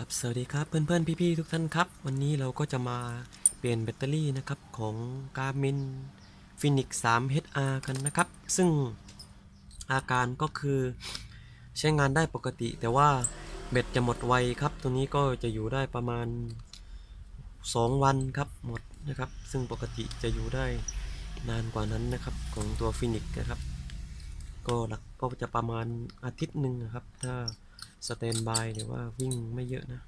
ครับสวัสดีครับเพื่อนๆพี่ๆทุกท่านครับ วันนี้เราก็จะมาเปลี่ยนแบตเตอรี่นะครับของ Garmin Phoenix 3 HR กันนะครับ ซึ่งอาการก็คือใช้งานได้ปกติ แต่ว่าแบตจะหมดไวครับ ตัวนี้ก็จะอยู่ได้ประมาณ 2 วันครับหมดนะครับ ซึ่งปกติจะอยู่ได้นานกว่านั้นนะครับของตัว Phoenix นะครับ ก็หลักก็จะประมาณอาทิตย์หนึ่งนะครับถ้า สแตนบายหรือว่าวิ่งไม่เยอะนะ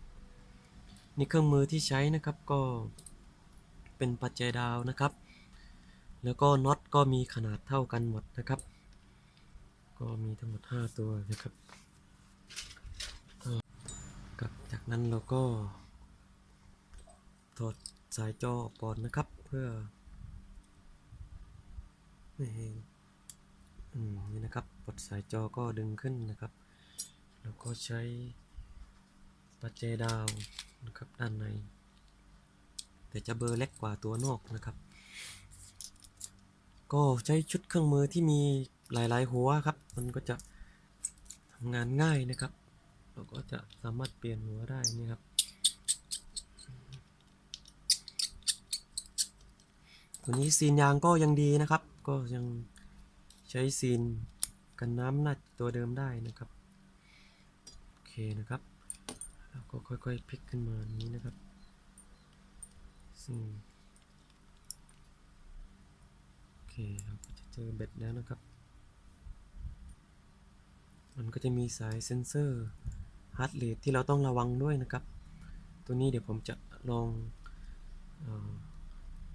นี่เครื่องมือที่ใช้นะครับก็เป็นปัจจัยดาวนะครับ แล้วก็น็อตก็มีขนาดเท่ากันหมดนะครับ ก็มีทั้งหมด 5 ตัวนะครับกับจากนั้นเราก็ถอดสายจอออกก่อนนะครับ เพื่อไม่ให้อืมนี่นะครับปลดสายจอก็ดึงขึ้นนะครับ แล้วก็ใช้ปัจเจดาวนะครับด้านใน แต่จะเบอร์เล็กกว่าตัวนอกนะครับ ก็ใช้ชุดเครื่องมือที่มีหลาย ๆ หัวครับ มันก็จะทำงานง่ายนะครับเราก็จะสามารถเปลี่ยนหัวได้นี่ครับ ตัวนี้ซีนยางก็ยังดีนะครับ ก็ยังใช้ซีนกันน้ำหน้าตัวเดิมได้นะครับ นะครับแล้วก็ค่อยๆพลิกขึ้นมานี้นะครับซึ่งโอเคเราก็จะเจอเบ็ดแล้วนะครับ มันก็จะมีสายเซ็นเซอร์ฮาร์ดเรทที่เราต้องระวังด้วยนะครับ ตัวนี้เดี๋ยวผมจะลอง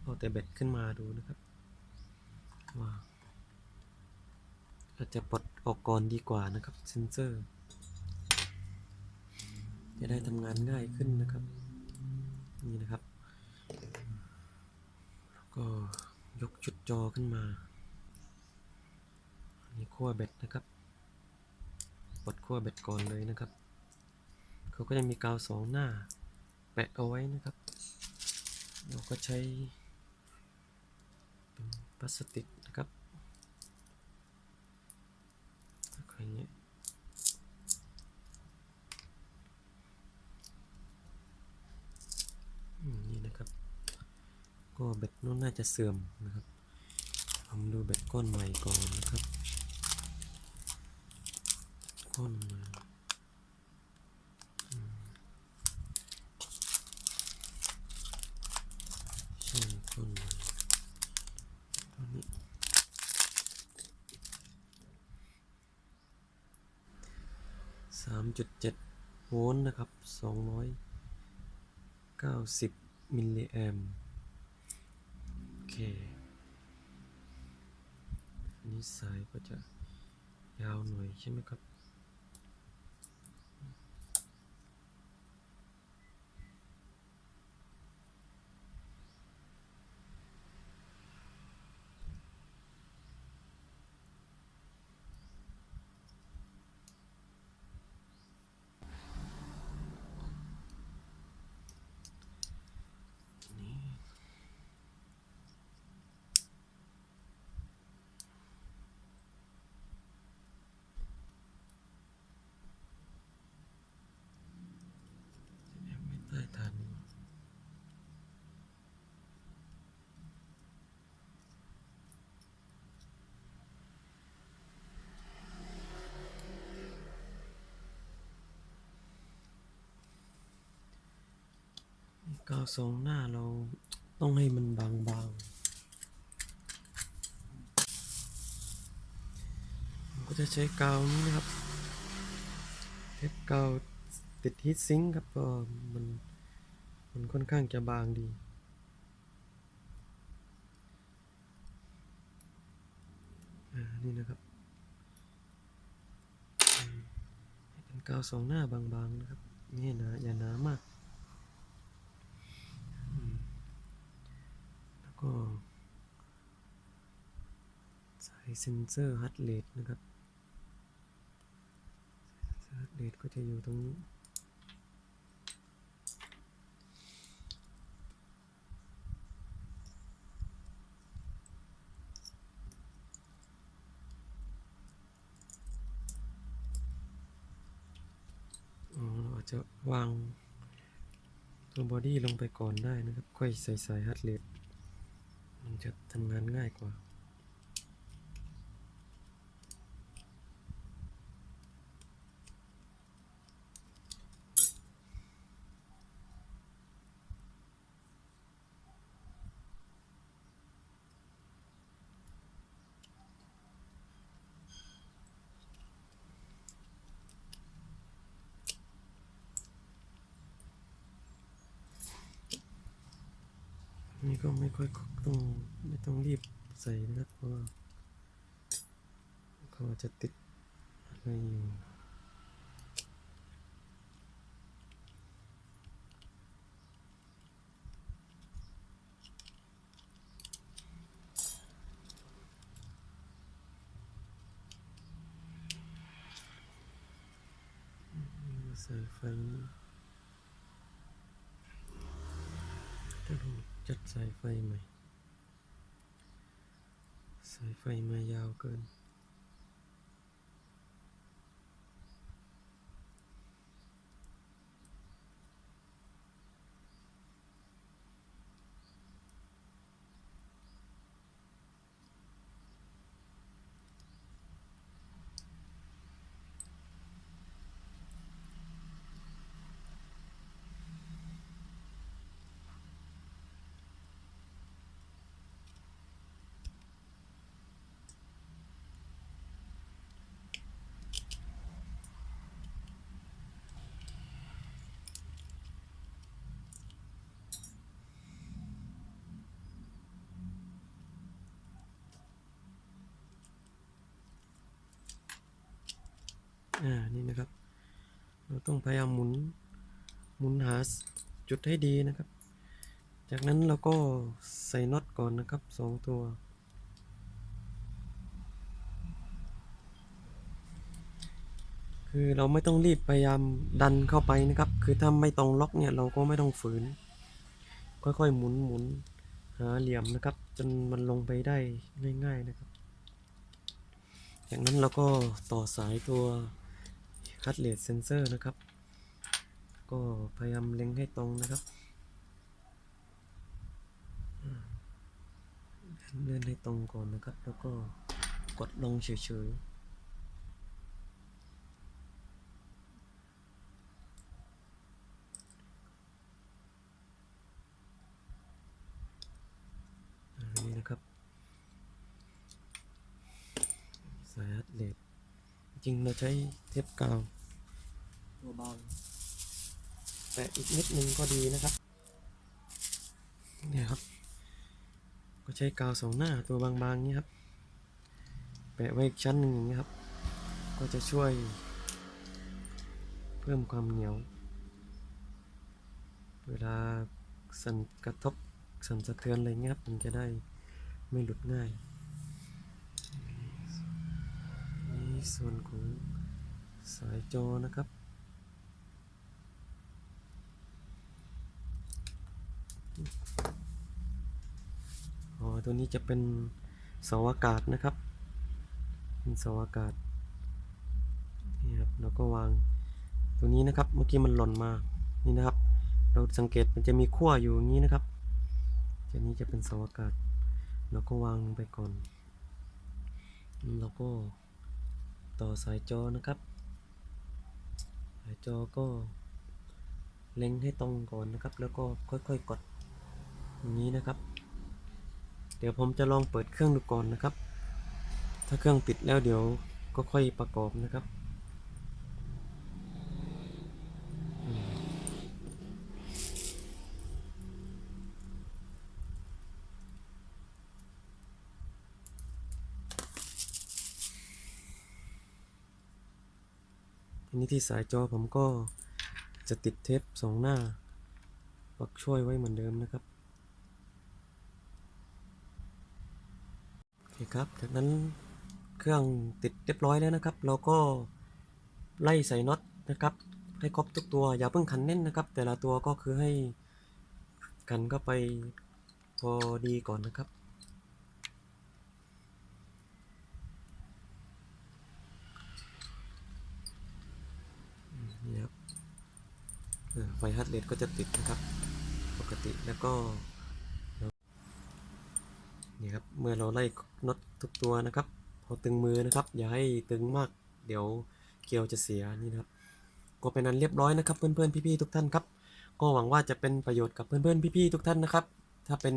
เอาแต่เบ็ดขึ้นมาดูนะครับว่าอาจจะปลดออกก่อนดีกว่านะครับเซนเซอร์ จะได้ทำงานง่ายขึ้นนะครับ นี่นะครับ แล้วก็ยกชุดจอขึ้นมานนี้ขั้วแบตนะครับปลดขั้วแบตก่อนเลยนะครับ เขาก็จะมีกาวสองหน้า แปะเอาไว้นะครับ เราก็ใช้พลาสติกนะครับอย่างเงี้ยอืมนี่นะครับ ก็แบตนู้นน่าจะเสื่อมนะครับผมดูแบตก้อนใหม่ก่อนนะครับก้อนใหม่อมใช่ก้อนใหม่ตัวนี้สามจุดเจ็ดโวลต์นะครับสองร้อยเก้าสิบมิลลิแอมโอ เคอันนี้สายก็จะยาวหน่อยใช่ไหมครับ นี่ยังไม่ได้ทัน กาวทรงหน้าเราต้องให้มันบางๆผมก็จะใช้กาวนี้นะครับเทปกาวติดฮีทซิงค์ครับก็มันมันค่อนข้างจะบางดีอ่านี่นะครับให้เป็นกาวสองหน้าบางๆนะครับไม่หนาอย่าหนามากอืมแล้วก็ใส่ เซนเซอร์ฮัตเรทนะครับสาเลดก็จะอยู่ตรงนี้อ๋อเราอาจจะวางตัวบอดี้ลงไปก่อนได้นะครับ ค่อยใส่สายฮัตเลดมันจะทำงานง่ายกว่า นี่ก็ไม่ค่อยต้องไม่ต้องรีบใส่นะครับเพราะว่าเขาจะติดอะไรอยู่ใส่ไฟจะลอง จัดสายไฟใหม่ สายไฟมายาวเกิน อ่า นี่นะครับ เราต้องพยายามหมุน หมุนหาจุดให้ดีนะครับ จากนั้นเราก็ใส่น็อตก่อนนะครับสองตัว คือเราไม่ต้องรีบพยายามดันเข้าไปนะครับ คือถ้าไม่ตรงล็อกเนี่ยเราก็ไม่ต้องฝืน ค่อยๆหมุนหมุนหาเหลี่ยมนะครับ จนมันลงไปได้ง่าย ๆนะครับ จากนั้นเราก็ต่อสายตัว คัตเลสเซนเซอร์นะครับ ก็พยายามเล็งให้ตรงนะครับเลื่อนให้ตรงก่อนนะครับ แล้วก็กดลงเฉยๆอันนี้นะครับ สายอัดเลดจ ริงเราใช้เทปกาวตัวบาแปะอีกนิดนึงก็ดีนะครับ เนี่ยครับ ก็ใช้กาวสองหน้าตัวบางๆนี้ครับ แปะไว้อีกชั้นหนึ่งอย่างนี้ครับ ก็จะช่วย เพิ่มความเหนียว เวลาสั่นกระทบสั่นสะเทือนอะไรเงี้ยครับมันจะได้ไม่หลุดง่าย นี่ ส่วนของสายจอนะครับอ๋อตัวนี้จะเป็นเสาอากาศนะครับเป็นเสาอากาศนี่ครับแล้วก็วางตัวนี้นะครับเมื่อกี้มันหล่นมานี่นะครับ เราสังเกตมันจะมีขั้วอยู่อย่างนี้นะครับตัวนี้จะเป็นเสาอากาศเราก็วางลงไปก่อนเราก็ ต่อสายจอนะครับ สายจอก็เล็งให้ตรงก่อนนะครับ แล้วก็ค่อยๆกดอย่างนี้นะครับ เดี๋ยวผมจะลองเปิดเครื่องดูก่อนนะครับ ถ้าเครื่องติดแล้วเดี๋ยวก็ค่อยประกอบนะครับ นี้ที่สายจอผมก็จะติดเทปสองหน้าปักช่วยไว้เหมือนเดิมนะครับ โอเคครับ จากนั้นเครื่องติดเรียบร้อยแล้วนะครับ เราก็ไล่ใส่น็อตนะครับ ให้ครบทุกตัว อย่าเพิ่งขันแน่นนะครับ แต่ละตัวก็คือให้กันเข้าไปพอดีก่อนนะครับอืมนี่ครับ เออไฟฮาร์ดเรทก็จะติดนะครับ ปกติแล้วก็นี่ครับเมื่อเราไล่น็อตทุกตัวนะครับ พอตึงมือนะครับ อย่าให้ตึงมากเดี๋ยวเกลียวจะเสียนี่นะครับ ก็เป็นอันเรียบร้อยนะครับเพื่อนๆพี่ๆทุกท่านครับ ก็หวังว่าจะเป็นประโยชน์กับเพื่อนๆพี่ๆทุกท่านนะครับ ถ้าเป็น